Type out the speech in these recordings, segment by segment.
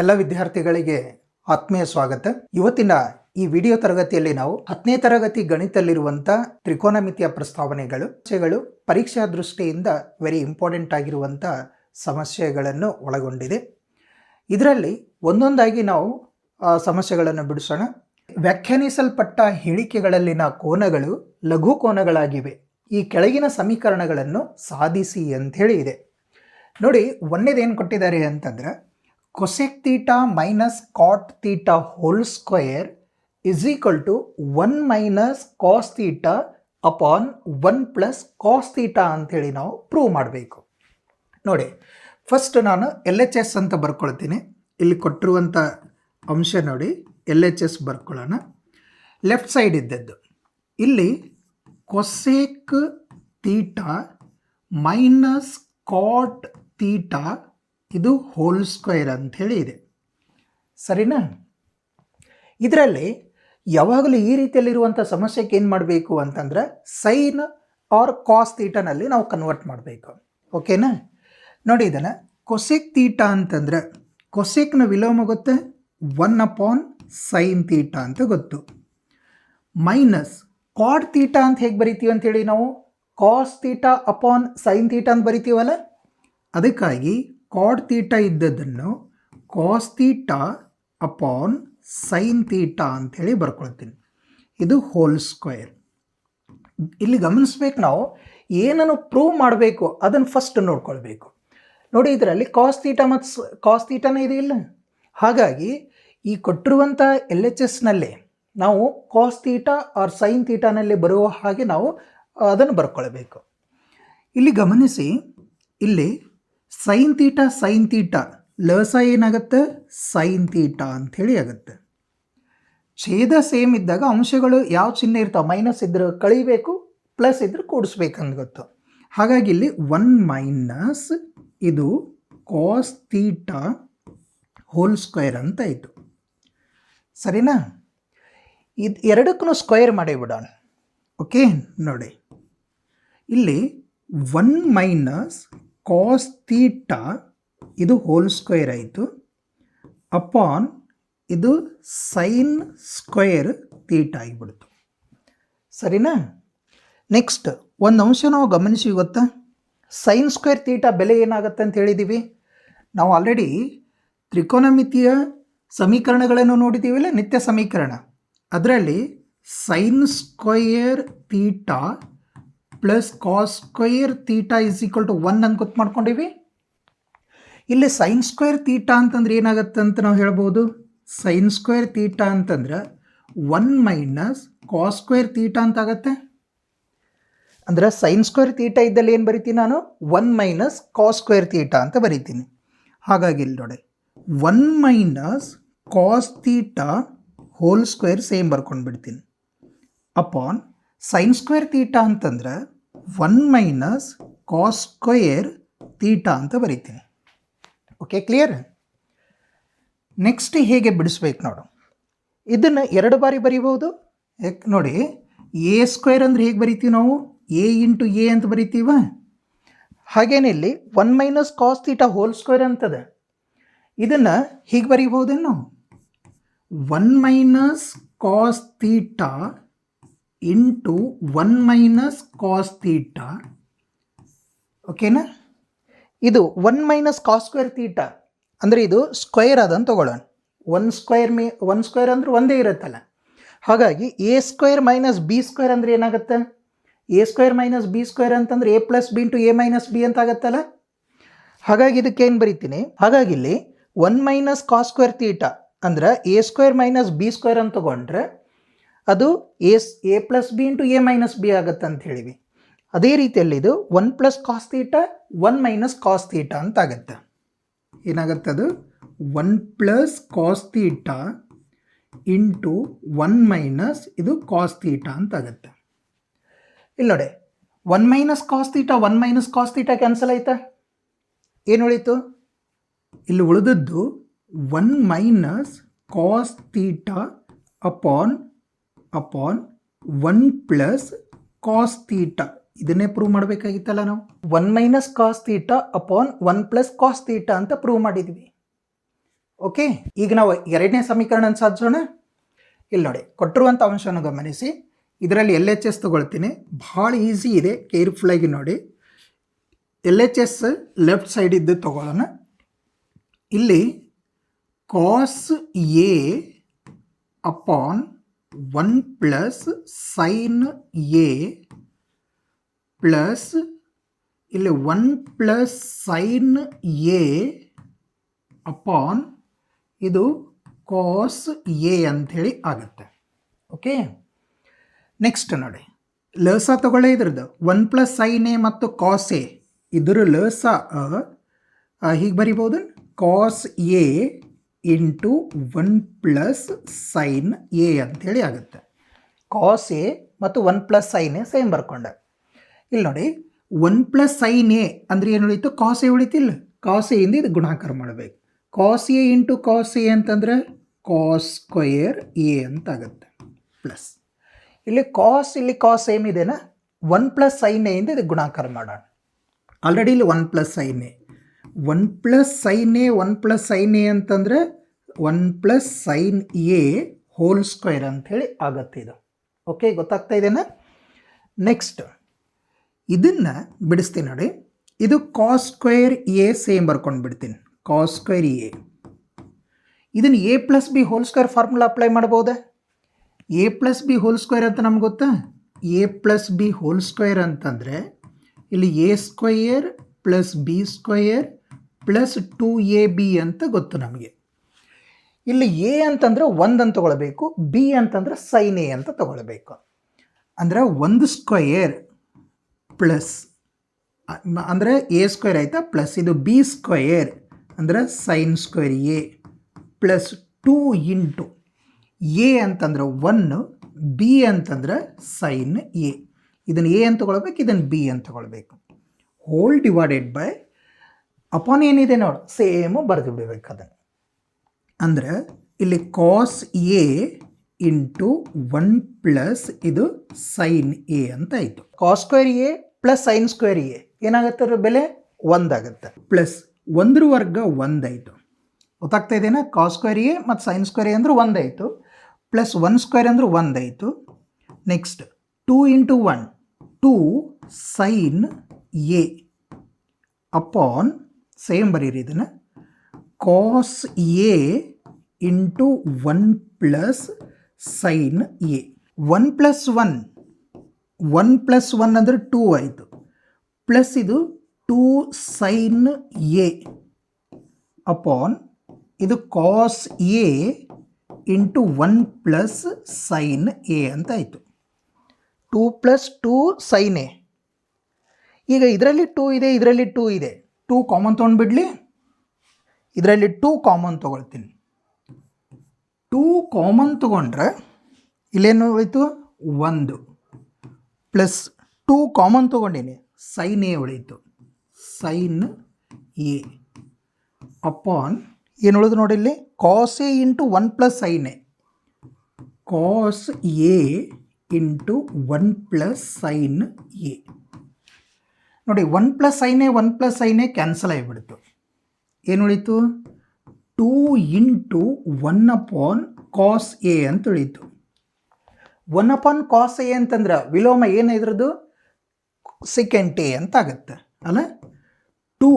ಎಲ್ಲ ವಿದ್ಯಾರ್ಥಿಗಳಿಗೆ ಆತ್ಮೀಯ ಸ್ವಾಗತ. ಇವತ್ತಿನ ಈ ವಿಡಿಯೋ ತರಗತಿಯಲ್ಲಿ ನಾವು ಹತ್ತನೇ ತರಗತಿ ಗಣಿತಲ್ಲಿರುವಂಥ ತ್ರಿಕೋನಮಿತಿಯ ಪ್ರಸ್ತಾವನೆಗಳು, ಸಮಸ್ಯೆಗಳು, ಪರೀಕ್ಷಾ ದೃಷ್ಟಿಯಿಂದ ವೆರಿ ಇಂಪಾರ್ಟೆಂಟ್ ಆಗಿರುವಂಥ ಸಮಸ್ಯೆಗಳನ್ನು ಒಳಗೊಂಡಿದೆ. ಇದರಲ್ಲಿ ಒಂದೊಂದಾಗಿ ನಾವು ಸಮಸ್ಯೆಗಳನ್ನು ಬಿಡಿಸೋಣ. ವ್ಯಾಖ್ಯಾನಿಸಲ್ಪಟ್ಟ ಹೇಳಿಕೆಗಳಲ್ಲಿನ ಕೋನಗಳು ಲಘು ಕೋನಗಳಾಗಿವೆ. ಈ ಕೆಳಗಿನ ಸಮೀಕರಣಗಳನ್ನು ಸಾಧಿಸಿ ಅಂಥೇಳಿ ಇದೆ. ನೋಡಿ, ಒಂದೇದೇನು ಕೊಟ್ಟಿದ್ದಾರೆ ಅಂತಂದ್ರೆ cosec theta minus cot theta whole square is equal to one minus cos theta upon one plus cos theta ಅಂಥೇಳಿ ನಾವು ಪ್ರೂವ್ ಮಾಡಬೇಕು. ನೋಡಿ ಫಸ್ಟ್ ನಾನು ಎಲ್ ಎಚ್ ಎಸ್ ಅಂತ ಬರ್ಕೊಳ್ತೀನಿ. ಇಲ್ಲಿ ಕೊಟ್ಟಿರುವಂಥ ಅಂಶ ನೋಡಿ ಎಲ್ ಎಚ್ ಎಸ್ ಬರ್ಕೊಳ್ಳೋಣ. ಲೆಫ್ಟ್ ಸೈಡ್ ಇದ್ದದ್ದು. ಇಲ್ಲಿ cosec theta minus cot theta ಇದು ಹೋಲ್ ಸ್ಕ್ವೇರ್ ಅಂಥೇಳಿ ಇದೆ. ಸರಿನಾ? ಇದರಲ್ಲಿ ಯಾವಾಗಲೂ ಈ ರೀತಿಯಲ್ಲಿರುವಂಥ ಸಮಸ್ಯೆಗೆ ಏನು ಮಾಡಬೇಕು ಅಂತಂದ್ರೆ ಸೈನ್ ಆರ್ ಕಾಸ್ ತೀಟನಲ್ಲಿ ನಾವು ಕನ್ವರ್ಟ್ ಮಾಡಬೇಕು. ಓಕೆನಾ ನೋಡಿ ಇದನ್ನು ಕೊಸೆಕ್ ತೀಟ ಅಂತಂದ್ರೆ ಕೊಸೆಕ್ನ ವಿಲೋಮ ಗೊತ್ತೆ? ಒನ್ ಅಪಾನ್ ಸೈನ್ ತೀಟ ಅಂತ ಗೊತ್ತು. ಮೈನಸ್ ಕಾಡ್ ತೀಟ ಅಂತ ಹೇಗೆ ಬರಿತೀವಿ ಅಂತೇಳಿ ನಾವು? Cos theta upon sine theta ಅಂತ ಬರಿತೀವಲ್ಲ? ಅದಕ್ಕಾಗಿ ಕಾಡ್ ತೀಟ ಇದ್ದದ್ದನ್ನು cos theta upon sine theta ಅಂಥೇಳಿ ಬರ್ಕೊಳ್ತೀನಿ. ಇದು ಹೋಲ್ ಸ್ಕ್ವೇರ್ ಇಲ್ಲಿ ಗಮನಿಸ್ಬೇಕು ನಾವು, ಏನನ್ನು ಪ್ರೂವ್ ಮಾಡಬೇಕು, ಅದನ್ನು ಫಸ್ಟ್ ನೋಡ್ಕೊಳ್ಬೇಕು. ನೋಡಿ, ಇದರಲ್ಲಿ ಕಾಸ್ ತೀಟ ಮತ್ತು ಕಾಸ್ ತೀಟನೇ ಇದೆ ಇಲ್ಲ ಹಾಗಾಗಿ, ಈ ಕೊಟ್ಟಿರುವಂಥ ಎಲ್ ಎಚ್ ಎಸ್ನಲ್ಲಿ ನಾವು ಕಾಸ್ ತೀಟ ಆರ್ ಸೈನ್ ತೀಟನಲ್ಲಿ ಬರುವ ಹಾಗೆ ನಾವು ಅದನ್ನು ಬರ್ಕೊಳ್ಬೇಕು. ಇಲ್ಲಿ ಗಮನಿಸಿ, ಇಲ್ಲಿ sin theta sin theta plus ಏನಾಗುತ್ತೆ? ಸೈನ್ ತೀಟ ಅಂಥೇಳಿ ಆಗುತ್ತೆ. ಛೇದ ಸೇಮ್ ಇದ್ದಾಗ ಅಂಶಗಳು ಯಾವ ಚಿಹ್ನೆ ಇರ್ತಾವೆ? ಮೈನಸ್ ಇದ್ರೆ ಕಳಿಬೇಕು ಪ್ಲಸ್ ಇದ್ರೆ ಕೂಡಿಸ್ಬೇಕಂತ ಗೊತ್ತು. ಹಾಗಾಗಿ ಇಲ್ಲಿ ಒನ್ ಮೈನಸ್ ಇದು ಕಾಸ್ ತೀಟ ಹೋಲ್ ಸ್ಕ್ವೇರ್ ಅಂತ ಆಯಿತು. ಸರಿನಾ? ಇದು ಎರಡಕ್ಕೂ ಸ್ಕ್ವೇರ್ ಮಾಡಿ ಬಿಡೋಣ. ಓಕೆ ನೋಡಿ. ಇಲ್ಲಿ ಒನ್ ಮೈನಸ್ ಕಾಸ್ ತೀಟಾ ಇದು ಹೋಲ್ ಸ್ಕ್ವೇರ್ ಆಯಿತು. ಅಪಾನ್ ಇದು ಸೈನ್ ಸ್ಕ್ವೇರ್ ತೀಟ ಆಗಿಬಿಡ್ತು. ಸರಿನಾ? ನೆಕ್ಸ್ಟ್ ಒಂದು ಅಂಶ ನಾವು ಗಮನಿಸಿ ಗೊತ್ತಾ? ಸೈನ್ ಸ್ಕ್ವೇರ್ ತೀಟ ಬೆಲೆ ಏನಾಗುತ್ತೆ ಅಂತ ಹೇಳಿದ್ದೀವಿ ನಾವು ಆಲ್ರೆಡಿ ತ್ರಿಕೋನಮಿತಿಯ ಸಮೀಕರಣಗಳನ್ನು ನೋಡಿದ್ದೀವಿಲ್ಲ ನಿತ್ಯ ಸಮೀಕರಣ. ಅದರಲ್ಲಿ sine square theta plus cos square theta is equal to one ಅಂತ ಗೊತ್ತು ಮಾಡ್ಕೊಂಡಿವಿ? ಇಲ್ಲಿ ಸೈನ್ ಸ್ಕ್ವೇರ್ ತೀಟ ಅಂತಂದ್ರೆ ಏನಾಗುತ್ತೆ ಅಂತ ನಾವು ಹೇಳ್ಬೋದು? ಸೈನ್ ಸ್ಕ್ವೇರ್ ತೀಟ ಅಂತಂದ್ರೆ one minus cos square theta ಅಂತ ಆಗುತ್ತೆ. ಅಂದ್ರೆ ಸೈನ್ ಸ್ಕ್ವೇರ್ ತೀಟ ಇದ್ದಲ್ಲಿ ಏನು ಬರಿತೀನಿ ನಾನು? One minus cos square theta ಅಂತ ಬರಿತೀನಿ. ಹಾಗಾಗಿ ಇಲ್ಲಿ ನೋಡಿ. One minus cos theta whole square same ಬರ್ಕೊಂಡು ಬಿಡ್ತೀನಿ ಅಪಾನ್ ಸೈನ್ ಸ್ಕ್ವೇರ್ ತೀಟ ಅಂತಂದ್ರೆ one minus cos square theta ಅಂತ ಬರಿತೀನಿ. ಓಕೆ ಕ್ಲಿಯರ್ ನೆಕ್ಸ್ಟ್ ಹೇಗೆ ಬಿಡಿಸ್ಬೇಕು ನೋಡು. ಇದನ್ನು ಎರಡು ಬಾರಿ ಬರಿಬೋದು ಯಾಕೆ ನೋಡಿ ಎ ಸ್ಕ್ವೇರ್ ಅಂದ್ರೆ ಹೇಗೆ ಬರಿತೀವಿ ನಾವು? ಎ ಇಂಟು ಎ ಅಂತ ಬರಿತೀವ? ಹಾಗೇನೆ ಇಲ್ಲಿ one minus cos theta whole square ಅಂತದ. ಇದನ್ನು ಹೀಗೆ ಬರಿಬೋದೇನು one minus cos theta into one minus cos theta ಓಕೆನಾ ಇದು one minus cos square theta ಅಂದರೆ ಇದು ಸ್ಕ್ವೇರ್ ಅದಂತ ತಗೊಳ್ಳೋಣ. ಒನ್ ಸ್ಕ್ವೇರ್ ಮೀ, ಒನ್ ಸ್ಕ್ವೇರ್ ಅಂದ್ರೆ ಒಂದೇ ಇರುತ್ತಲ್ಲ. ಹಾಗಾಗಿ A square minus B square ಅಂದರೆ ಏನಾಗುತ್ತೆ? A square minus B square ಅಂತಂದರೆ A plus B into A minus B ಅಂತ ಆಗುತ್ತಲ್ಲ? ಹಾಗಾಗಿ ಇದಕ್ಕೆ ಏನು ಬರಿತೀನಿ? ಹಾಗಾಗಿ ಇಲ್ಲಿ one minus cos square theta ಅಂದ್ರೆ A square minus B square ಅಂತ ತಗೊಂಡ್ರೆ ಅದು as A plus B into A minus B ಆಗುತ್ತೆ ಅಂತ ಹೇಳಿವಿ ಅದೇ ರೀತಿಯಲ್ಲಿ ಇದು one plus cos theta one minus cos theta ಅಂತ ಆಗುತ್ತೆ ಏನಾಗುತ್ತೆ ಅದು? One plus cos theta into one minus ಇದು ಕಾಸ್ ತೀಟ ಅಂತ ಆಗುತ್ತೆ ಇಲ್ಲಿ ನೋಡಿ one minus cos theta one minus cos theta cancel ಆಯ್ತಾ? ಏನು ಉಳೀತು? ಇಲ್ಲಿ ಉಳಿದದ್ದು one minus cos theta upon upon one plus cos theta ಇದನ್ನೇ ಪ್ರೂವ್ ಮಾಡಬೇಕಾಗಿತ್ತಲ್ಲ ನಾವು? One minus cos theta upon one plus cos theta ಅಂತ ಪ್ರೂವ್ ಮಾಡಿದ್ವಿ. ಓಕೆ ಈಗ ನಾವು ಎರಡನೇ ಸಮೀಕರಣ ಸಾಧಿಸೋಣ? ಇಲ್ಲಿ ನೋಡಿ ಕೊಟ್ಟಿರುವಂಥ ಅಂಶನ ಗಮನಿಸಿ. ಇದರಲ್ಲಿ ಎಲ್ ಎಚ್ ಎಸ್ ತೊಗೊಳ್ತೀನಿ. ಭಾಳ ಈಸಿ ಇದೆ ಕೇರ್ಫುಲ್ಲಾಗಿ ನೋಡಿ. L H S left side ಇದ್ದು ತೊಗೊಳ್ಳೋಣ. ಇಲ್ಲಿ cos A upon one plus sine A plus ಇಲ್ಲಿ one plus sine A upon ಇದು ಕಾಸ್ ಎ ಅಂಥೇಳಿ ಆಗುತ್ತೆ. ಓಕೆ ನೆಕ್ಸ್ಟ್ ನೋಡಿ. ಲಸ ತಗೊಳ್ಳೇ ಇದ್ರದ್ದು. ಒನ್ ಪ್ಲಸ್ ಸೈನ್ ಎ ಮತ್ತು ಕಾಸ್ ಎ. ಇದ್ರ ಲಸ ಹೀಗೆ ಬರಿಬೋದು. Cos A into one plus sine A ಅಂಥೇಳಿ ಆಗುತ್ತೆ. ಕಾಸ್ ಎ ಮತ್ತು one plus sine A same ಬರ್ಕೊಂಡೆ. ಇಲ್ಲಿ ನೋಡಿ ಒನ್ ಪ್ಲಸ್ ಸೈನ್ ಎ ಅಂದರೆ ಏನು ಉಳಿತು? ಕಾಸ್ ಎ ಉಳಿತಿಲ್ಲ ಕಾಸ್ ಎಯಿಂದ ಇದು ಗುಣಾಕಾರ ಮಾಡಬೇಕು. Cos A into cos A ಅಂತಂದರೆ ಕಾಸ್ ಸ್ಕ್ವಯರ್ ಎ ಅಂತ ಆಗುತ್ತೆ. ಪ್ಲಸ್ ಇಲ್ಲಿ ಕಾಸ್ ಇಲ್ಲಿ ಕಾಸ್ ಇದೆಯಾ ಒನ್ ಪ್ಲಸ್ ಸೈನ್ ಎಯಿಂದ ಇದು ಗುಣಾಕಾರ ಮಾಡೋಣ. ಆಲ್ರೆಡಿ ಇಲ್ಲಿ one plus sine A one plus sine A, one plus sine A ಅಂತಂದರೆ one plus sine A whole square ಅಂಥೇಳಿ ಆಗತ್ತೆ ಇದು. ಓಕೆ ಗೊತ್ತಾಗ್ತಾ ಇದೆನಾ? ನೆಕ್ಸ್ಟ್ ಇದನ್ನು ಬಿಡಿಸ್ತೀನಿ ನೋಡಿ. ಇದು ಕಾಸ್ ಸ್ಕ್ವೇರ್ ಎ ಸೇಮ್ ಬರ್ಕೊಂಡು ಬಿಡ್ತೀನಿ. Cos square A. ಇದನ್ನು A plus B whole square formula apply ಮಾಡ್ಬೋದಾ? A plus B whole square ಅಂತ ನಮ್ಗೆ ಗೊತ್ತಾ? A plus B whole square ಅಂತಂದರೆ ಇಲ್ಲಿ A square plus B square plus two A B ಅಂತ ಗೊತ್ತು ನಮಗೆ. ಇಲ್ಲಿ ಎ ಅಂತಂದರೆ ಒಂದು ಅಂತ ತಗೊಳ್ಬೇಕು, ಬಿ ಅಂತಂದರೆ ಸೈನ್ ಎ ಅಂತ ತಗೊಳ್ಬೇಕು. ಅಂದರೆ ಒಂದು ಸ್ಕ್ವಯರ್ ಪ್ಲಸ್, ಅಂದರೆ ಎ ಸ್ಕ್ವೇರ್ ಆಯಿತಾ? ಪ್ಲಸ್ ಇದು ಬಿ ಸ್ಕ್ವಯರ್ ಅಂದರೆ sine square A plus two into A ಅಂತಂದ್ರೆ ಒನ್ನು ಬಿ ಅಂತಂದ್ರೆ ಸೈನ್ ಎ. ಇದನ್ನು ಎ ಅಂತ ತಗೊಳ್ಬೇಕು, ಇದನ್ನು ಬಿ ಅಂತ ತಗೊಳ್ಬೇಕು. ಹೋಲ್ ಡಿವೈಡೆಡ್ ಬೈ ಅಪಾನ್ ಏನಿದೆ ನೋಡು, ಸೇಮು ಬರೆದು ಬಿಡಬೇಕು ಅದನ್ನು ಅಂದರೆ ಇಲ್ಲಿ cos A into one plus ಇದು ಸೈನ್ ಎ ಅಂತ ಆಯಿತು. Cos square A plus sine square A ಏನಾಗುತ್ತೆ ಅದ್ರ ಬೆಲೆ? ಒಂದಾಗುತ್ತೆ ಪ್ಲಸ್ ಒಂದ್ರ ವರ್ಗ ಒಂದಾಯಿತು ಗೊತ್ತಾಗ್ತಾ ಇದೆಯಾ ಕಾಸ್ ಸ್ಕ್ವೇರ್ ಎ ಮತ್ತು ಸೈನ್ ಸ್ಕ್ವೇರ್ ಎ ಅಂದ್ರೆ ಒಂದಾಯಿತು ಪ್ಲಸ್ ಒನ್ ಸ್ಕ್ವೇರ್ ಅಂದ್ರೆ ಒಂದಾಯಿತು next two into one two sine A upon same ಬರೀರಿ ಇದನ್ನು. Cos A into one plus sine A one plus one one plus one ಅಂದರೆ two ಆಯಿತು. Plus ಇದು two sign A upon ಇದು cos A into one plus sine A ಅಂತ ಆಯಿತು. Two plus two sine A ಈಗ ಇದರಲ್ಲಿ two ಇದೆ, ಇದರಲ್ಲಿ ಟೂ ಇದೆ. ಟೂ ಕಾಮನ್ ತೊಗೊಂಡ್ಬಿಡ್ಲಿ ಇದರಲ್ಲಿ ಟೂ ಕಾಮನ್ ತೊಗೊಳ್ತೀನಿ. ಟೂ ಕಾಮನ್ ತೊಗೊಂಡ್ರೆ ಇಲ್ಲೇನು ಉಳಿತು ಒಂದು. ಪ್ಲಸ್ ಟೂ ಕಾಮನ್ ತೊಗೊಂಡೀನಿ. ಸೈನ್ ಎ ಉಳೀತು ಸೈನ್ ಎ ಅಪಾನ್ ಏನು ಉಳಿದು ನೋಡಿ ಇಲ್ಲಿ cos A into one plus sin A cos A into one plus sin A ನೋಡಿ one plus sin one plus sin cancel ಆಗಿಬಿಡ್ತು. ಏನು ಉಳೀತು? Two into one upon cos A ಅಂತ ಉಳೀತು. ಒನ್ ಅಪಾನ್ ಕಾಸ್ ಎ ಅಂತಂದ್ರೆ ವಿಲೋಮ ಏನು ಇದ್ರದ್ದು? Second A ಅಂತ ಆಗುತ್ತೆ, ಅಲ್ಲ? Two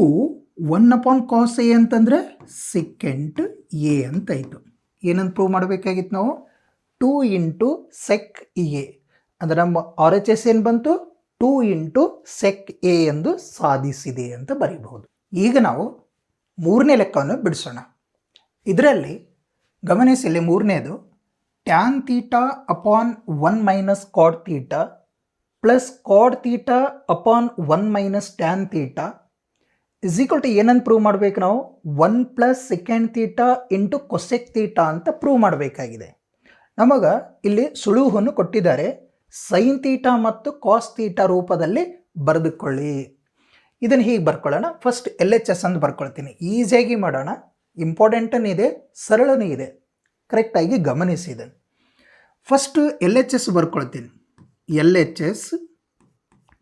one upon cos A ಅಂತಂದರೆ ಸೆಕೆಂಡ್ ಎ ಅಂತಾಯಿತು ಏನಂತ ಪ್ರೂವ್ ಮಾಡಬೇಕಾಗಿತ್ತು ನಾವು? ಟೂ ಇಂಟು ಸೆಕ್ ಎ ಅಂದರೆ ನಮ್ಮ ಆರ್ ಎಚ್ ಎಸ್ ಏನು ಬಂತು? ಟೂ ಇಂಟು ಸೆಕ್ ಎ ಎಂದು ಸಾಧಿಸಿದೆ ಅಂತ ಬರೀಬಹುದು. ಈಗ ನಾವು ಮೂರನೇ ಲೆಕ್ಕವನ್ನು ಬಿಡಿಸೋಣ. ಇದರಲ್ಲಿ ಗಮನಿಸಿ, ಇಲ್ಲಿ ಮೂರನೇದು tan theta upon one minus cot theta plus cot theta upon one minus tan theta is equal to ಏನಂತ ಪ್ರೂವ್ ಮಾಡಬೇಕು ನಾವು? One plus second theta into cosec theta ಅಂತ ಪ್ರೂವ್ ಮಾಡಬೇಕಾಗಿದೆ. ನಮಗೆ ಇಲ್ಲಿ ಸುಳುಹನ್ನು ಕೊಟ್ಟಿದ್ದಾರೆ. ಸೈನ್ ತೀಟಾ ಮತ್ತು ಕಾಸ್ ತೀಟಾ ರೂಪದಲ್ಲಿ ಬರೆದುಕೊಳ್ಳಿ. ಇದನ್ನು ಹೀಗೆ ಬರ್ಕೊಳ್ಳೋಣ. ಫಸ್ಟ್ ಎಲ್ ಎಚ್ ಎಸ್ ಅಂತ ಬರ್ಕೊಳ್ತೀನಿ. ಈಸಿಯಾಗಿ ಮಾಡೋಣ. ಇಂಪಾರ್ಟೆಂಟನೂ ಇದೆ ಸರಳನೂ ಇದೆ. ಕರೆಕ್ಟಾಗಿ ಗಮನಿಸಿ ಇದನ್ನು. ಫಸ್ಟು ಎಲ್ ಎಚ್ ಎಸ್ ಬರ್ಕೊಳ್ತೀನಿ. ಎಲ್ ಎಚ್ ಎಸ್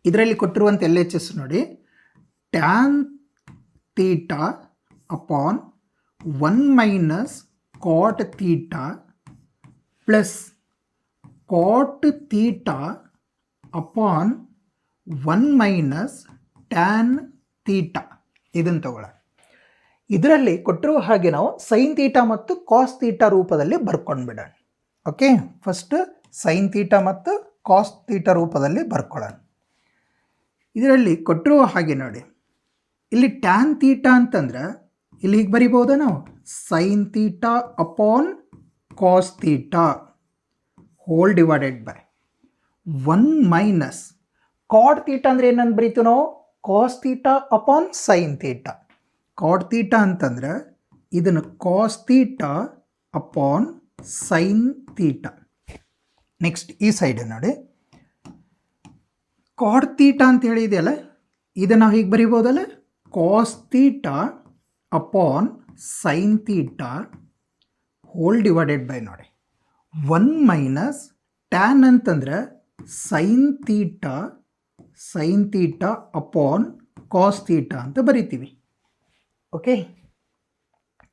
ಇದರಲ್ಲಿ ಕೊಟ್ಟಿರುವಂಥ ಎಲ್ ಎಚ್ ಎಸ್ ನೋಡಿ. Tan theta upon one minus cot theta plus cot theta upon one minus tan theta ಇದನ್ನು ತಗೊಳ್ಳ. ಇದರಲ್ಲಿ ಕೊಟ್ಟಿರುವ ಹಾಗೆ ನಾವು ಸೈನ್ ತೀಟಾ ಮತ್ತು ಕಾಸ್ ತೀಟಾ ರೂಪದಲ್ಲಿ ಬರ್ಕೊಂಡು ಬಿಡೋಣ. ಓಕೆ ಫಸ್ಟ್ ಸೈನ್ ತೀಟಾ ಮತ್ತು ಕಾಸ್ ತೀಟಾ ರೂಪದಲ್ಲಿ ಬರ್ಕೊಳ್ಳೋಣ. ಇದರಲ್ಲಿ ಕೊಟ್ಟಿರುವ ಹಾಗೆ ನೋಡಿ. ಇಲ್ಲಿ ಟ್ಯಾನ್ ತೀಟಾ ಅಂತಂದ್ರೆ ಇಲ್ಲಿ ಹೀಗೆ ಬರಿಬೋದಾ ನಾವು? Sine theta upon cos theta whole divided by one minus cot theta ಅಂದರೆ ಏನಂತ ಬರೀತೀವಿ ನಾವು? Cos theta upon sine theta cot theta ಅಂತಂದ್ರೆ ಇದನ್ನು cos theta upon sine theta next ಈ ಸೈಡ್ ನೋಡಿ. ಕಾಡ್ ತೀಟಾ ಅಂತ ಹೇಳಿದೆಯಲ್ಲ ಇದನ್ನು ನಾವು ಹೀಗೆ ಬರಿಬೋದಲ್ಲ? Cos theta upon sine theta whole divided by ನೋಡಿ. ಒನ್ ಮೈನಸ್ ಟ್ಯಾನ್ ಅಂತಂದ್ರೆ sine theta sine theta upon cos theta ಅಂತ ಬರಿತೀವಿ. ಓಕೆ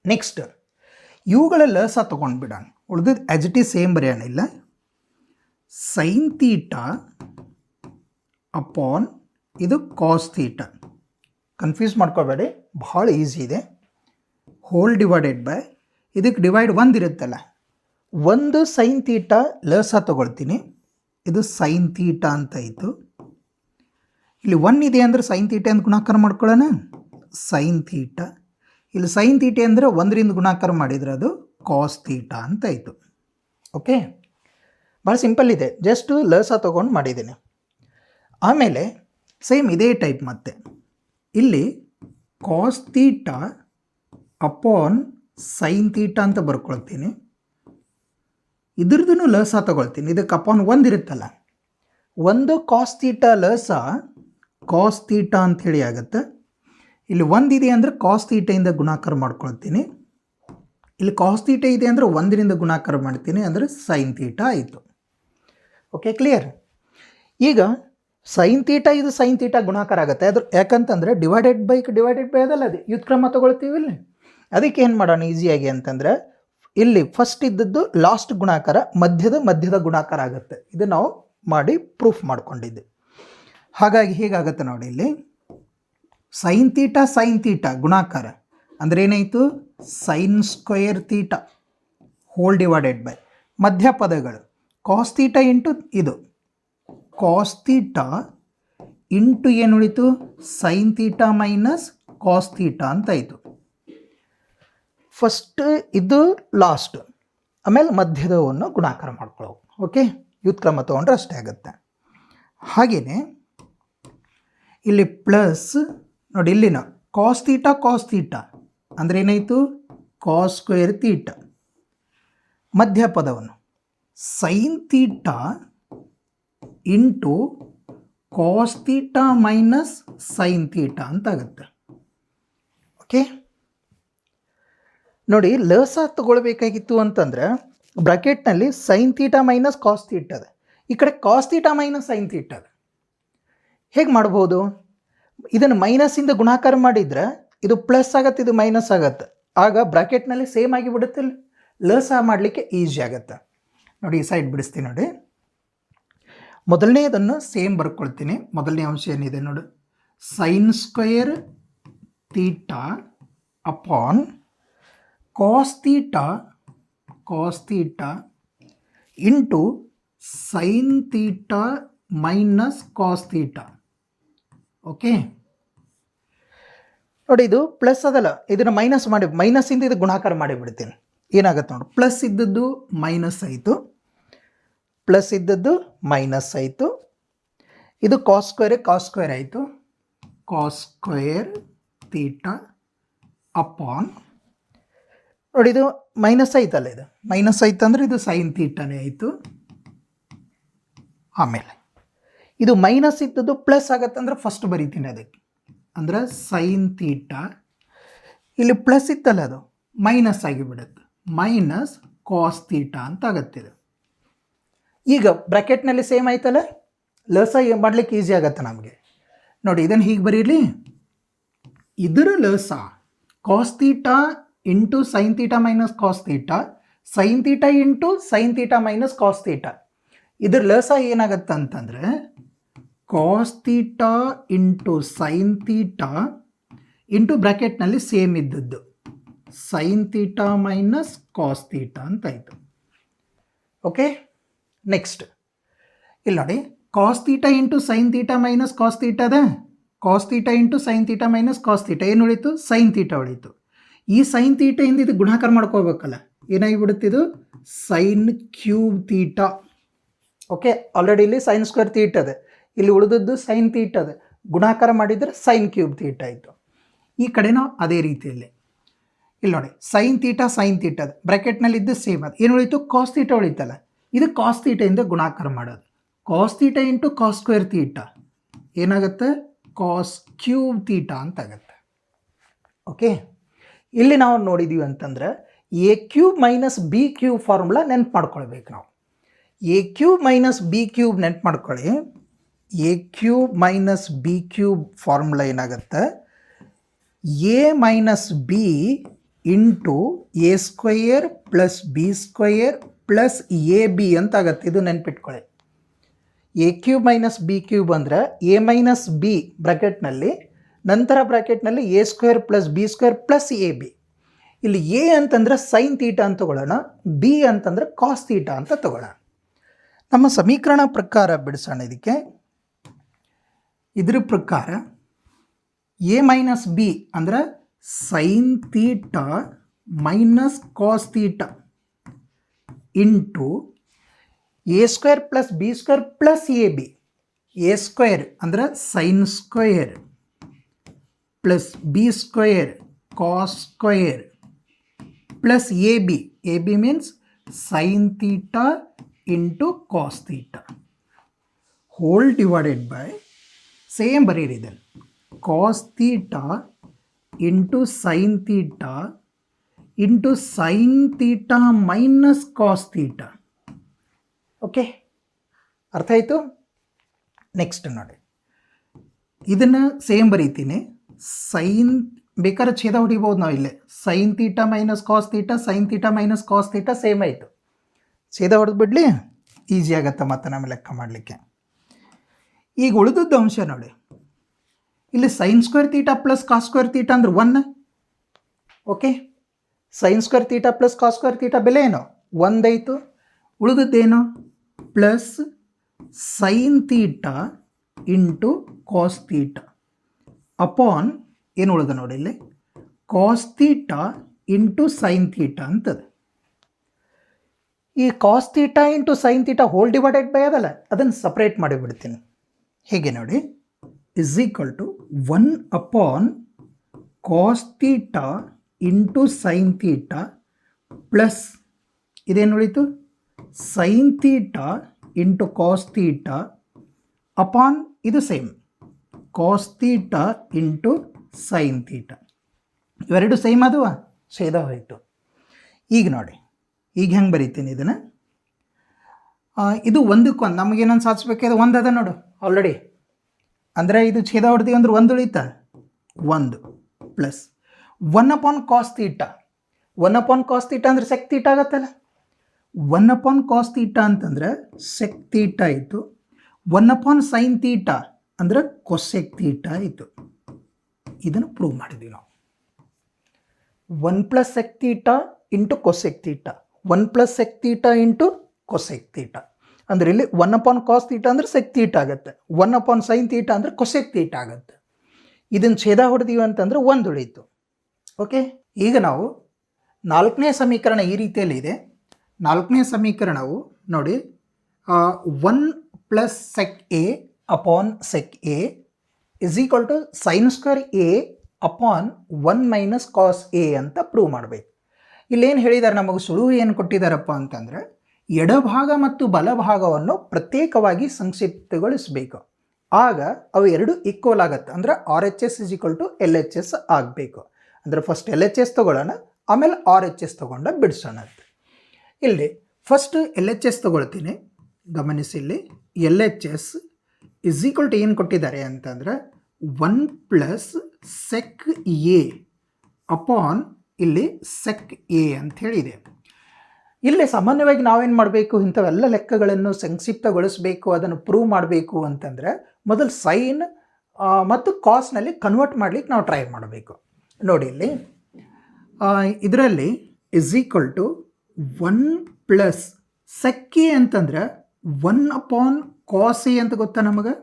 ನೆಕ್ಸ್ಟ್ ಇವುಗಳೆಲ್ಲ ಸಹ ತೊಗೊಂಡ್ಬಿಡೋಣ ಉಳಿದದ್ದು ಎಜ್ ಟಿ ಸೇಮ್ ಬರೆಯೋಣ ಇಲ್ಲ. ಸೈನ್ ತೀಟಾ ಅಪಾನ್ ಇದು ಕಾಸ್ ತೀಟ ಕನ್ಫ್ಯೂಸ್ ಮಾಡ್ಕೋಬೇಡಿ. ಭಾಳ ಈಸಿ ಇದೆ. ಹೋಲ್ ಡಿವೈಡೆಡ್ ಬೈ ಇದಕ್ಕೆ ಡಿವೈಡ್ ಒಂದು ಇರುತ್ತಲ್ಲ. ಒಂದು ಸೈನ್ ತೀಟ ಲಸ ತೊಗೊಳ್ತೀನಿ. ಇದು ಸೈನ್ ತೀಟ ಅಂತ ಇತ್ತು ಇಲ್ಲಿ ಒನ್ ಇದೆ ಅಂದರೆ ಸೈನ್ ತೀಟೆ ಅಂತ ಗುಣಾಕಾರ ಮಾಡ್ಕೊಳ್ಳೋಣ. ಸೈನ್ ತೀಟ ಇಲ್ಲಿ ಸೈನ್ ತೀಟೆ ಅಂದರೆ ಒಂದರಿಂದ ಗುಣಾಕಾರ ಮಾಡಿದರೆ ಅದು ಕಾಸ್ ತೀಟ ಅಂತ ಇತ್ತು ಓಕೆ ಭಾಳ ಸಿಂಪಲ್ ಇದೆ. ಜಸ್ಟ್ ಲಸ ತೊಗೊಂಡು ಮಾಡಿದ್ದೀನಿ. ಆಮೇಲೆ ಸೇಮ್ ಇದೇ ಟೈಪ್ ಮತ್ತೆ. ಇಲ್ಲಿ cos theta upon sine theta ಅಂತ ಬರ್ಕೊಳ್ತೀನಿ. ಇದ್ರದ್ದು ಲಸ ತಗೊಳ್ತೀನಿ. ಇದಕ್ಕೆ ಅಪಾನ್ ಒಂದು ಇರುತ್ತಲ್ಲ. ಒಂದು ಕಾಸ್ ತೀಟ ಲಸ ಕಾಸ್ ತೀಟ ಅಂಥೇಳಿ ಆಗುತ್ತೆ. ಇಲ್ಲಿ ಒಂದಿದೆ ಅಂದರೆ ಕಾಸ್ ತೀಟೆಯಿಂದ ಗುಣಾಕಾರ ಮಾಡ್ಕೊಳ್ತೀನಿ. ಇಲ್ಲಿ ಕಾಸ್ ತೀಟ ಇದೆ ಅಂದರೆ ಒಂದರಿಂದ ಗುಣಾಕಾರ ಮಾಡ್ತೀನಿ ಅಂದರೆ ಸೈನ್ ತೀಟ ಆಯಿತು. ಓಕೆ ಕ್ಲಿಯರ್ ಈಗ ಸೈನ್ ತೀಟ ಇದು ಸೈನ್ ತೀಟ ಗುಣಾಕಾರ ಆಗುತ್ತೆ. ಅದ್ರ ಯಾಕಂತಂದರೆ ಡಿವೈಡೆಡ್ ಬೈ ಡಿವೈಡೆಡ್ ಬೈ ಅದಲ್ಲ ಅದು. ಕ್ರಮ ತೊಗೊಳ್ತೀವಿ ಇಲ್ಲಿ. ಅದಕ್ಕೆ ಏನು ಮಾಡೋಣ ಈಸಿಯಾಗಿ ಅಂತಂದರೆ ಇಲ್ಲಿ ಫಸ್ಟ್ ಇದ್ದದ್ದು ಲಾಸ್ಟ್ ಗುಣಾಕಾರ, ಮಧ್ಯದ ಮಧ್ಯದ ಗುಣಾಕಾರ ಆಗುತ್ತೆ. ಇದು ನಾವು ಮಾಡಿ ಪ್ರೂಫ್ ಮಾಡ್ಕೊಂಡಿದ್ದೆ. ಹಾಗಾಗಿ ಹೇಗಾಗುತ್ತೆ ನೋಡಿ ಇಲ್ಲಿ. ಸೈನ್ ತೀಟ ಸೈನ್ ತೀಟ ಗುಣಾಕಾರ. ಅಂದರೆ ಏನಾಯಿತು? Sine square theta whole divided by ಮಧ್ಯ ಪದಗಳು ಕಾಸ್ ತೀಟ ಇಂಟು ಇದು. ಕಾಸ್ ತೀಟ ಇಂಟು ಏನು ಉಳಿತು? Sine theta minus cos theta ಅಂತ ಆಯಿತು. ಫಸ್ಟ್ ಇದು ಲಾಸ್ಟ್ ಆಮೇಲೆ ಮಧ್ಯದವನ್ನು ಗುಣಾಕಾರ ಮಾಡ್ಕೊಳ್ಳೋ ಓಕೆ ವ್ಯುತ್ಕ್ರಮ ತೊಗೊಂಡ್ರೆ ಅಷ್ಟೇ ಆಗುತ್ತೆ. ಹಾಗೆಯೇ ಇಲ್ಲಿ ಪ್ಲಸ್ ನೋಡಿ ಇಲ್ಲಿನ ಕಾಸ್ ತೀಟ ಕಾಸ್ ತೀಟ ಅಂದರೆ ಏನಾಯಿತು? ಕಾಸ್ ಸ್ಕ್ವೇರ್ ತೀಟ ಮಧ್ಯ ಪದವನ್ನು sine theta into cos theta minus sine theta ಅಂತ ಆಗುತ್ತೆ. ಓಕೆ ನೋಡಿ, ಲಸ ತಗೊಳ್ಬೇಕಾಗಿತ್ತು ಅಂತಂದ್ರೆ ಬ್ರಾಕೆಟ್ನಲ್ಲಿ sine theta minus cos theta ಅದ ಈ ಕಡೆ cos theta minus sine theta ಅದ ಹೇಗೆ ಮಾಡ್ಬೋದು? ಇದನ್ನು ಮೈನಸ್ಸಿಂದ ಗುಣಾಕಾರ ಮಾಡಿದ್ರೆ ಇದು ಪ್ಲಸ್ ಆಗತ್ತೆ, ಇದು ಮೈನಸ್ ಆಗತ್ತೆ. ಆಗ ಬ್ರಾಕೆಟ್ನಲ್ಲಿ ಸೇಮ್ ಆಗಿ ಬಿಡುತ್ತೆ ಲಸ ಮಾಡಲಿಕ್ಕೆ ಈಸಿ ಆಗುತ್ತೆ. ನೋಡಿ, ಈ ಸೈಡ್ ಬಿಡಿಸ್ತೀನಿ ನೋಡಿ. ಮೊದಲನೇದನ್ನು ಸೇಮ್ ಬರ್ಕೊಳ್ತೀನಿ. ಮೊದಲನೇ ಅಂಶ ಏನಿದೆ ನೋಡು? Sine square theta upon cos theta cos theta into sine theta minus cos theta okay ನೋಡಿ, ಇದು ಪ್ಲಸ್ ಅದಲ್ಲ. ಇದನ್ನು ಮೈನಸ್ ಮಾಡಿ ಮೈನಸ್ಸಿಂದ ಇದು ಗುಣಾಕಾರ ಮಾಡಿಬಿಡ್ತೀನಿ. ಏನಾಗುತ್ತೆ ನೋಡಿ. ಪ್ಲಸ್ ಇದ್ದದ್ದು ಮೈನಸ್ ಆಯಿತು. ಪ್ಲಸ್ ಇದ್ದದ್ದು ಮೈನಸ್ ಆಯಿತು. ಇದು ಕಾಸ್ ಸ್ಕ್ವೇರ್ ಕಾಸ್ ಸ್ಕ್ವೇರ್ ಆಯಿತು. ಕಾಸ್ ಸ್ಕ್ವೇರ್ ತೀಟ ಅಪಾನ್ ನೋಡಿ, ಇದು ಮೈನಸ್ ಐತಲ್ಲ ಇದು. ಮೈನಸ್ ಐತಂದ್ರೆ ಇದು ಸೈನ್ ತೀಟನೇ ಆಯಿತು. ಆಮೇಲೆ ಇದು ಮೈನಸ್ ಇದ್ದದ್ದು ಪ್ಲಸ್ ಆಗತ್ತಂದ್ರೆ ಫಸ್ಟ್ ಬರಿತೀನಿ ಅದಕ್ಕೆ. ಅಂದ್ರೆ ಸೈನ್ ತೀಟ ಇಲ್ಲಿ ಪ್ಲಸ್ ಇತ್ತಲ್ಲ ಅದು. ಮೈನಸ್ ಆಗಿಬಿಡುತ್ತೆ. ಮೈನಸ್ ಕಾಸ್ ತೀಟ ಅಂತ ಆಗತ್ತಿದೆ ಈಗ ಬ್ರ್ಯಾಕೆಟ್ನಲ್ಲಿ ಸೇಮ್ ಆಯ್ತಲ್ಲ? ಲಸ ಮಾಡಲಿಕ್ಕೆ ಈಸಿ ಆಗತ್ತೆ ನಮಗೆ. ನೋಡಿ, ಇದನ್ನು ಹೀಗೆ ಬರೀಲಿ. ಇದರ ಲಸ cos theta into sine theta minus cos theta sine theta into sine theta minus cos theta ಇದ್ರ ಲಸ ಏನಾಗತ್ತೆ ಅಂತಂದರೆ cos theta into sine theta into ಬ್ರ್ಯಾಕೆಟ್ನಲ್ಲಿ same ಇದ್ದದ್ದು. ಸೈನ್ ತೀಟ ಮೈನಸ್ ಕಾಸ್ ಅಂತ ಅಂತಾಯಿತು. ಓಕೆ? ನೆಕ್ಸ್ಟ್. ಇಲ್ಲಿ ನೋಡಿ cos theta into sine theta minus cos theta ಅದ? Cos theta into sine theta minus cos theta ಏನು ಉಳಿತು? ಸೈನ್ ತೀಟ ಉಳಿತು. ಈ ಸೈನ್ ತೀಟೆಯಿಂದ ಇದು ಗುಣಾಕಾರ ಮಾಡ್ಕೋಬೇಕಲ್ಲ ಏನಾಗಿಬಿಡುತ್ತಿದು sine cube theta okay already ಇಲ್ಲಿ ಸೈನ್ ಸ್ಕ್ವೇರ್ ತೀಟ್ ಅದೆ ಇಲ್ಲಿ ಉಳಿದದ್ದು ಸೈನ್ ತೀಟ್ ಅದೆ ಗುಣಾಕಾರ ಮಾಡಿದರೆ ಸೈನ್ ಕ್ಯೂಬ್ ತೀಟ ಆಯಿತು. ಈ ಕಡೆನೂ ಅದೇ ರೀತಿಯಲ್ಲಿ. ಇಲ್ಲಿ ನೋಡಿ ಸೈನ್ ತೀಟ ಸೈನ್ ತೀಟ ಅದು ಬ್ರ್ಯಾಕೆಟ್ನಲ್ಲಿ ಇದ್ದು ಸೇಮ್ ಅದು. ಏನು ಉಳಿತು? ಕಾಸ್ ತೀಟ ಉಳಿತಲ್ಲ. ಇದು ಕಾಸ್ ತೀಟೆಯಿಂದ ಗುಣಾಕಾರ ಮಾಡೋದು. Cos theta into cos square theta ಏನಾಗುತ್ತೆ? ಕಾಸ್ ಕ್ಯೂಬ್ ತೀಟ ಅಂತ ಆಗುತ್ತೆ. ಓಕೆ ಇಲ್ಲಿ ನಾವು ನೋಡಿದ್ದೀವಿ ಅಂತಂದ್ರೆ A cube minus B cube formula ನೆನ್ಪು ಮಾಡ್ಕೊಳ್ಬೇಕು ನಾವು. A cube minus B cube ನೆನ್ಪು ಮಾಡ್ಕೊಳ್ಳಿ. A cube minus B cube formula ಏನಾಗುತ್ತೆ? A minus B into A square plus B square plus A B ಅಂತ ಆಗತ್ತೆ. ಇದು ನೆನ್ಪಿಟ್ಕೊಳ್ಳಿ. A cube minus B cube ಅಂದರೆ ಎ ಮೈನಸ್ ಬಿ ಬ್ರ್ಯಾಕೆಟ್ನಲ್ಲಿ ನಂತರ ಬ್ರ್ಯಾಕೆಟ್ನಲ್ಲಿ A square plus B square plus A B. ಇಲ್ಲಿ A ಅಂತಂದ್ರೆ ಸೈನ್ ತೀಟ ಅಂತ ತಗೊಳ್ಳೋಣ, ಬಿ ಅಂತಂದ್ರೆ ಕಾಸ್ ತೀಟ ಅಂತ ತಗೊಳ್ಳೋಣ. ನಮ್ಮ ಸಮೀಕರಣ ಪ್ರಕಾರ ಬಿಡಿಸೋಣ ಇದಕ್ಕೆ. ಇದ್ರ ಪ್ರಕಾರ ಎ ಮೈನಸ್ ಬಿ ಅಂದ್ರೆ sine theta minus cos theta into A square plus B square plus A B. A square ಅಂದ್ರೆ sine square. Plus B square cos square plus A B A B means sine theta into cos theta whole divided by same ಬರೀರಿ ಇದನ್ನು cos theta into sine theta into sine theta minus cos theta okay ಅರ್ಥ ಆಯಿತು? Next ನೋಡಿ. ಇದನ್ನು same ಬರೀತೀನಿ. Sign ಬೇಕಾದ್ರೆ ಛೇದ ಹೊಡಿಬೋದು ನಾವು ಇಲ್ಲೇ. Sine theta minus cos theta sine theta minus cos theta same ಆಯಿತು. ಛೇದ ಹೊಡೆದು ಬಿಡಲಿ ಈಸಿ ಆಗತ್ತೆ ಮತ್ತೆ ನಮ್ಮ ಲೆಕ್ಕ ಮಾಡಲಿಕ್ಕೆ. ಈಗ ಉಳಿದದ್ದು ಅಂಶ ನೋಡಿ. ಇಲ್ಲಿ sine square theta plus cos square theta ಅಂದ್ರೆ one okay sine square theta plus cos square theta ಬೆಲೆ ಏನು? ಒಂದಾಯಿತು ಉಳಿದದ್ದೇನು plus sine theta into cos theta upon ಏನು ಉಳಿದ ನೋಡಿ ಇಲ್ಲಿ? Cos theta into sine theta ಅಂತದೆ. ಈ cos theta into sine theta whole divided by ಅದಲ್ಲ, ಅದನ್ನು ಸಪ್ರೇಟ್ ಮಾಡಿಬಿಡ್ತೀನಿ ಹೇಗೆ ನೋಡಿ. Is equal to one upon cos theta into sine theta plus ಇದೇನು ಉಳಿತು? Sine theta into cos theta upon ಇದು same cos theta into sine theta ಇವೆರಡು same ಅದುವ ಛೇದ ಹೋಯಿತು. ಈಗ ನೋಡಿ, ಈಗ ಹೆಂಗೆ ಬರಿತೀನಿ ಇದನ್ನು? ಇದು ಒಂದಕ್ಕೊಂದು ನಮಗೇನೊಂದು ಸಾಧಿಸ್ಬೇಕಾದ್ರೆ ಒಂದು ಅದ ನೋಡು ಆಲ್ರೆಡಿ ಅಂದರೆ ಇದು ಛೇದ ಹೊಡ್ತೀವಿ ಅಂದ್ರೆ ಒಂದು ಉಳಿತ? ಒಂದು plus one upon cos theta one upon cos theta ಅಂದ್ರೆ ಸೆಕ್ ತೀಟ ಆಗತ್ತಲ್ಲ? ಒನ್ ಅಪಾನ್ ಕಾಸ್ ತೀಟ ಅಂತಂದ್ರೆ ಸೆಕ್ ತೀಟ ಆಯಿತು ಒನ್ ಅಪಾನ್ ಸೈನ್ ತೀಟ ಅಂದ್ರೆ ಕೊಸೆಕ್ ತೀಟ ಇತ್ತು. ಇದನ್ನು ಪ್ರೂವ್ ಮಾಡಿದ್ವಿ ನಾವು. One plus sec theta into cosec theta one plus sec theta into cosec theta ಅಂದರೆ ಇಲ್ಲಿ ಒನ್ ಅಪಾನ್ ಕಾಸ್ ತೀಟ ಅಂದ್ರೆ ಸೆಕ್ ತೀಟ ಆಗುತ್ತೆ. ಒನ್ ಅಪಾನ್ ಸೈನ್ ತೀಟ ಅಂದ್ರೆ ಕೊಸೆಕ್ ತೀಟ ಆಗುತ್ತೆ. ಇದನ್ನು ಛೇದ ಹೊಡೆದೀವಿ ಅಂತಂದರೆ ಒಂದು ಉಳಿಯಿತು. ಓಕೆ ಈಗ ನಾವು ನಾಲ್ಕನೇ ಸಮೀಕರಣ ಈ ರೀತಿಯಲ್ಲಿ ಇದೆ. ನಾಲ್ಕನೇ ಸಮೀಕರಣವು ನೋಡಿ one plus sec A upon sec A is equal to sine square A upon one minus cos A ಅಂತ ಪ್ರೂವ್ ಮಾಡಬೇಕು. ಇಲ್ಲೇನು ಹೇಳಿದ್ದಾರೆ ನಮಗೆ ಸುಳುವು ಏನು ಕೊಟ್ಟಿದ್ದಾರಪ್ಪ ಅಂತಂದರೆ ಎಡಭಾಗ ಮತ್ತು ಬಲಭಾಗವನ್ನು ಪ್ರತ್ಯೇಕವಾಗಿ ಸಂಕ್ಷಿಪ್ತಗೊಳಿಸಬೇಕು. ಆಗ ಅವು ಎರಡು ಈಕ್ವಲ್ ಆಗುತ್ತೆ. ಅಂದರೆ R H S is equal to L H S ಆಗಬೇಕು. ಅಂದರೆ ಫಸ್ಟ್ ಎಲ್ ಎಚ್ ಎಸ್ ತೊಗೊಳ್ಳೋಣ, ಆಮೇಲೆ ಆರ್ ಎಚ್ ಎಸ್ ತೊಗೊಂಡ ಬಿಡಿಸೋಣ ಅಂತ. ಇಲ್ಲಿ ಫಸ್ಟ್ ಎಲ್ ಎಚ್ ಎಸ್ ತೊಗೊಳ್ತೀನಿ. ಗಮನಿಸಿ ಇಲ್ಲಿ L H S is equal to ಏನು ಕೊಟ್ಟಿದ್ದಾರೆ ಅಂತಂದರೆ one plus sec A upon ಇಲ್ಲಿ ಸೆಕ್ ಎ ಅಂತ ಹೇಳಿದೆ. ಇಲ್ಲಿ ಸಾಮಾನ್ಯವಾಗಿ ನಾವೇನು ಮಾಡಬೇಕು? ಇಂಥವೆಲ್ಲ ಲೆಕ್ಕಗಳನ್ನು ಸಂಕ್ಷಿಪ್ತಗೊಳಿಸಬೇಕು, ಅದನ್ನು ಪ್ರೂವ್ ಮಾಡಬೇಕು ಅಂತಂದರೆ ಮೊದಲು ಸೈನ್ ಮತ್ತು ಕಾಸ್ನಲ್ಲಿ ಕನ್ವರ್ಟ್ ಮಾಡ್ಲಿಕ್ಕೆ ನಾವು ಟ್ರೈ ಮಾಡಬೇಕು. ನೋಡಿ ಇಲ್ಲಿ ಇದರಲ್ಲಿ is equal to one plus sec A ಅಂತಂದ್ರೆ ಒನ್ ಅಪಾನ್ ಕಾಸ್ ಎ ಅಂತ ಗೊತ್ತಾ ನಮಗೆ?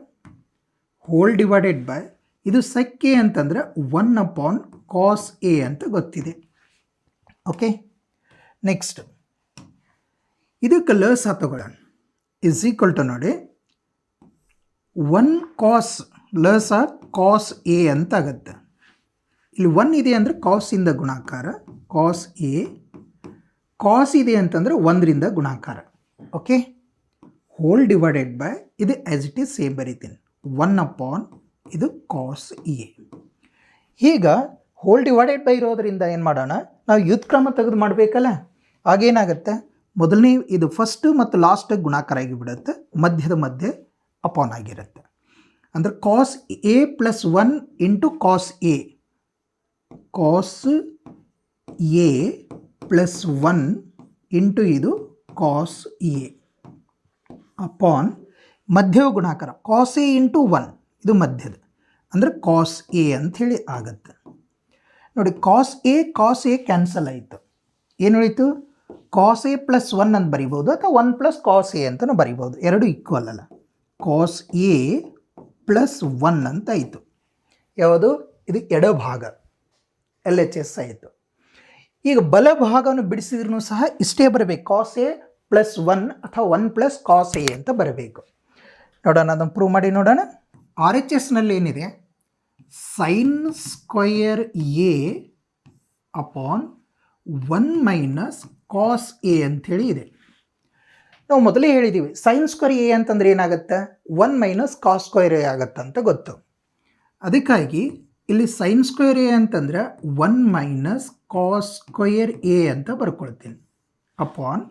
ಹೋಲ್ ಡಿವೈಡೆಡ್ ಬೈ ಇದು ಸೆಕ್ ಎ ಅಂತಂದ್ರೆ ಒನ್ ಅಪಾನ್ ಕಾಸ್ ಎ ಅಂತ ಗೊತ್ತಿದೆ. ಓಕೆ ನೆಕ್ಸ್ಟ್ ಇದಕ್ಕೆ ಲಸ ತಗೊಳ್ಳೋಣ. ಇಸ್ ಈಕ್ವಲ್ ಟು ನೋಡಿ. ಒನ್ ಕಾಸ್ ಲಸ ಕಾಸ್ ಎ ಅಂತ ಆಗುತ್ತೆ. ಇಲ್ಲಿ ಒನ್ ಇದೆ ಅಂದರೆ ಕಾಸಿಂದ ಗುಣಾಕಾರ ಕಾಸ್ ಎ ಕಾಸ್ ಇದೆ ಅಂತಂದರೆ ಒಂದರಿಂದ ಗುಣಾಕಾರ. ಓಕೆ ಹೋಲ್ ಡಿವೈಡೆಡ್ ಬೈ ಇದು ಆ್ಯಸ್ ಇಟ್ ಈಸ್ ಸೇಮ್ ಬರೀತೀನಿ. ಒನ್ ಅಪಾನ್ ಇದು ಕಾಸ್ ಎ ಈಗ ಹೋಲ್ ಡಿವೈಡೆಡ್ ಬೈ ಇರೋದ್ರಿಂದ ಏನು ಮಾಡೋಣ? ನಾವು ಯುದ್ಧಕ್ರಮ ತೆಗೆದು ಮಾಡಬೇಕಲ್ಲ? ಆಗೇನಾಗುತ್ತೆ? ಮೊದಲನೇ ಇದು ಫಸ್ಟ್ ಮತ್ತು ಲಾಸ್ಟ್ ಗುಣಾಕಾರ ಆಗಿಬಿಡುತ್ತೆ. ಮಧ್ಯದ ಮಧ್ಯೆ ಅಪಾನ್ ಆಗಿರುತ್ತೆ. ಅಂದರೆ cos A plus one into cos A cos A plus one into ಇದು ಕಾಸ್ ಎ ಅಪಾನ್ ಮಧ್ಯ ಗುಣಾಕಾರ. ಕಾಸ್ ಎ ಇಂಟು ಒನ್ ಇದು ಮಧ್ಯದ. ಅಂದರೆ ಕಾಸ್ ಎ ಅಂಥೇಳಿ ಆಗುತ್ತೆ. ನೋಡಿ cos A cos A cancel ಆಯಿತು. ಏನು ಉಳಿತು ಕಾಸ್ ಎ ಪ್ಲಸ್ ಒನ್ ಅಂತ ಬರಿಬೋದು ಅಥವಾ ಒನ್ ಪ್ಲಸ್ ಕಾಸ್ ಎ ಅಂತಲೂ ಬರಿಬೋದು ಎರಡು ಈಕ್ವಲ್ ಅಲ್ಲ. ಕಾಸ್ ಎ ಪ್ಲಸ್ ಒನ್ ಅಂತ ಆಯಿತು. ಯಾವುದು? ಇದು ಎಡಭಾಗ. ಎಲ್ ಎಚ್ ಎಸ್ ಆಯಿತು. ಈಗ ಬಲಭಾಗವನ್ನು ಬಿಡಿಸಿದ್ರೂ ಸಹ ಇಷ್ಟೇ ಬರಬೇಕು. ಕಾಸ್ ಎ ಪ್ಲಸ್ ಒನ್ ಅಥವಾ ಒನ್ ಪ್ಲಸ್ ಕಾಸ್ ಎ ಅಂತ ಬರಬೇಕು. ನೋಡೋಣ, ಅದನ್ನು ಪ್ರೂವ್ ಮಾಡಿ ನೋಡೋಣ. ಆರ್ ಎಚ್ ಎಸ್ನಲ್ಲಿ ಏನಿದೆ? Sine square A upon one minus cos A ಅಂಥೇಳಿ ಇದೆ. ನಾವು ಮೊದಲೇ ಹೇಳಿದ್ದೀವಿ ಸೈನ್ ಸ್ಕ್ವೇರ್ ಎ ಅಂತಂದ್ರೆ ಏನಾಗುತ್ತೆ? One minus cos square A ಆಗುತ್ತೆ ಅಂತ ಗೊತ್ತು. ಅದಕ್ಕಾಗಿ ಇಲ್ಲಿ ಸೈನ್ ಸ್ಕ್ವೇರ್ ಎ ಅಂತಂದ್ರೆ one minus cos square A ಅಂತ ಬರ್ಕೊಳ್ತೀನಿ. ಅಪಾನ್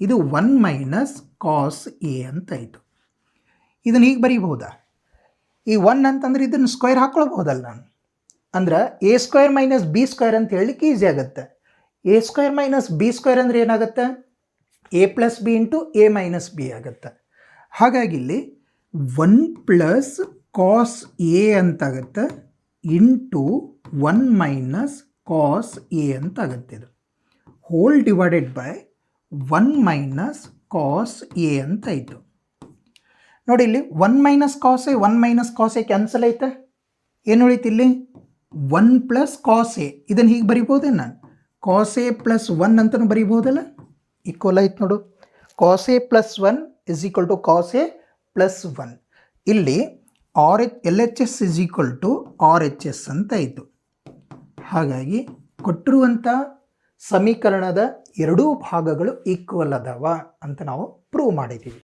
ಇದು ಒನ್ ಮೈನಸ್ ಕಾಸ್ ಎ ಅಂತ ಆಯಿತು. ಇದನ್ನು ಹೀಗೆ ಬರೀಬಹುದಾ? ಈ ಒನ್ ಅಂತಂದ್ರೆ ಇದನ್ನು ಸ್ಕ್ವೇರ್ ಹಾಕ್ಕೊಳ್ಬಹುದಲ್ಲ ನಾನು? ಅಂದ್ರೆ A square minus B square ಅಂತ ಹೇಳಲಿಕ್ಕೆ ಈಸಿ ಆಗುತ್ತೆ. A square minus B square ಅಂದರೆ ಏನಾಗುತ್ತೆ? A plus B into A minus B ಆಗುತ್ತೆ. ಹಾಗಾಗಿ ಇಲ್ಲಿ one plus cos A ಅಂತಾಗತ್ತೆ into one minus cos A ಅಂತ ಆಗುತ್ತೆ ಇದು. Whole divided by one minus cos A ಅಂತ ಆಯಿತು ನೋಡಿ ಇಲ್ಲಿ one minus cos A one minus cos A cancel ಐತೆ ಏನು ಉಳಿತು ಇಲ್ಲಿ? ಒನ್ ಪ್ಲಸ್ ಕಾಸ್ ಎ ಇದನ್ನು ಹೀಗೆ ಬರಿಬೋದೇ ನಾನು? ಕಾಸ್ ಎ ಪ್ಲಸ್ ಒನ್ ಅಂತಲೂ ಬರಿಬೋದಲ್ಲ? ಈಕ್ವಲ್ ಆಯ್ತು ನೋಡು. Cos A plus one is equal to cos A plus one ಇಲ್ಲಿ R H L H S is equal to R H S ಅಂತ ಆಯಿತು ಹಾಗಾಗಿ ಕೊಟ್ಟಿರುವಂಥ ಸಮೀಕರಣದ ಎರಡೂ ಭಾಗಗಳು ಈಕ್ವಲ್ ಅದಾವ ಅಂತ ನಾವು ಪ್ರೂವ್ ಮಾಡಿದ್ದೀವಿ